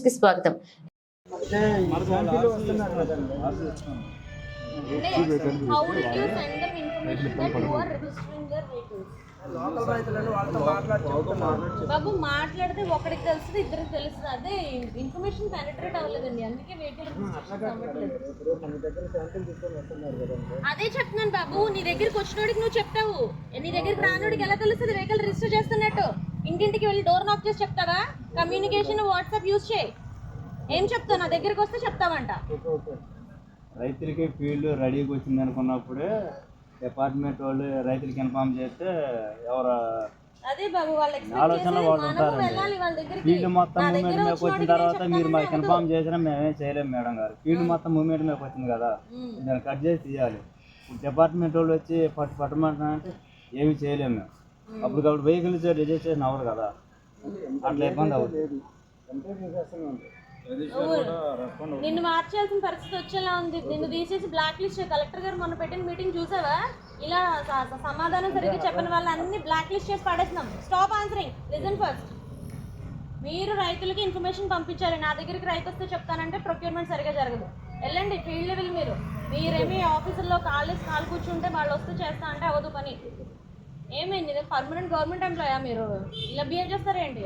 న్యూస్కి స్వాగతం. బాబు మాట్లాడితే ఒకరికి తెలుస్తుంది ఇద్దరికి తెలుస్తుంది. అదే ఇన్ఫర్మేషన్ పెనట్రేట్ అవ్వలేదండి. అందుకే వెహికల్ అదే చెప్తున్నాను బాబు నీ దగ్గరికి వచ్చినోడికి నువ్వు చెప్తావు. నీ దగ్గరికి రానోడికి ఎలా తెలుస్తుంది? వెహికల్ రిజిస్టర్ చేస్తున్నట్టు. ఇంటింటికి వెళ్ళి డోర్ నాక్ చేసి చెప్తావా? కమ్యూనికేషన్ వాట్సాప్ యూజ్ చేయి. ఏం చెప్తావు? నా దగ్గరికి వస్తే చెప్తావంట. రైతులకి ఫీల్డ్ రెడీగా వచ్చింది అనుకున్నప్పుడే డిపార్ట్మెంట్ వాళ్ళు రైతులకి ఇన్ఫామ్ చేస్తే ఎవరు అదే బాబు ఆలోచనలో వాళ్ళు దగ్గరికి. ఫీల్డ్ మొత్తం మూమెంట్ మీకు వచ్చిన తర్వాత మీరు మాకు ఇన్ఫామ్ చేసినా మేమేం చేయలేము మేడం గారు. ఫీల్డ్ మొత్తం మూమెంట్ మీకు వచ్చింది కదా. దాన్ని కట్ చేసి తీయాలి. డిపార్ట్మెంట్ వాళ్ళు వచ్చి పట్టు పట్టమంటారంటే ఏమీ చేయలేము మేము. అప్పుడు కాబట్టి వెహికల్స్ రిజిస్ట్రేషన్ అవ్వదు కదా. అట్లా ఇబ్బంది చేసేస్తున్నాం నిన్ను మార్చాల్సిన పరిస్థితి వచ్చేలా ఉంది. నిన్ను తీసేసి బ్లాక్ లిస్ట్ కలెక్టర్ గారు మొన్న పెట్టిన మీటింగ్ చూసావా? ఇలా సమాధానం సరిగ్గా చెప్పని వాళ్ళన్ని బ్లాక్ లిస్ట్ చేసి పడేస్తున్నాం. స్టాప్ ఆన్సరింగ్ లిజన్ ఫస్ట్ మీరు రైతులకి ఇన్ఫర్మేషన్ పంపించాలి. నా దగ్గరికి రైతు వస్తే చెప్తానంటే ప్రొక్యూర్మెంట్ సరిగా జరగదు. వెళ్ళండి ఫీల్డ్ లెవెల్ మీరు. మీరేమి ఆఫీసుల్లో కాళ్ళు కాలు కూర్చుంటే వాళ్ళు వస్తే చేస్తా అంటే అవ్వదు పని. ఏమైంది? పర్మనెంట్ గవర్నమెంట్ ఎంప్లాయా మీరు? ఇలా బిహేవ్ చేస్తారేంటి?